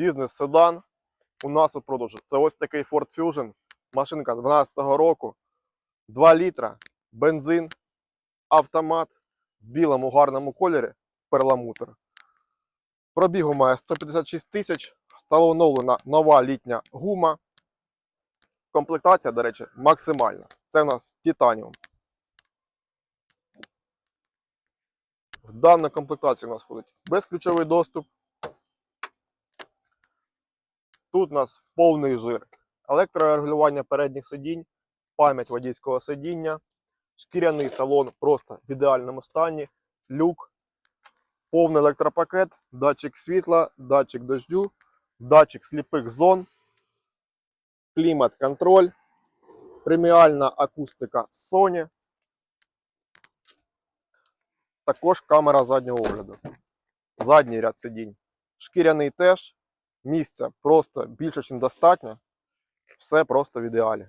бізнес-седан у нас у продажу. Це ось такий Ford Fusion, машинка 12-го року, 2 літра, бензин, автомат в білому гарному кольорі, перламутр. Пробігу має 156 тисяч, встановлена нова літня гума. Комплектація, до речі, максимальна. Це у нас титаніум. В дану комплектацію у нас входить безключовий доступ. Тут у нас повний жир, електрорегулювання передніх сидінь, пам'ять водійського сидіння, шкіряний салон просто в ідеальному стані, люк, повний електропакет, датчик світла, датчик дождю, датчик сліпих зон, клімат-контроль, преміальна акустика Sony, також камера заднього огляду. Задній ряд сидінь. Шкіряний теж. Місця просто більше, ніж достатньо. Все просто в ідеалі.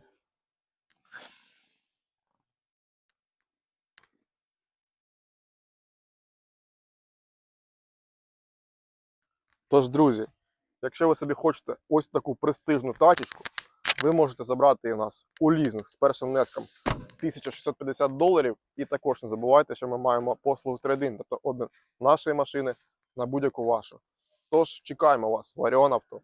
Тож, друзі, якщо ви собі хочете ось таку престижну тачечку, ви можете забрати її у нас у лізинг з першим внеском 1650 доларів. І також не забувайте, що ми маємо послугу трейдин, тобто обмін нашої машини на будь-яку вашу. Тож чекаємо вас Авто.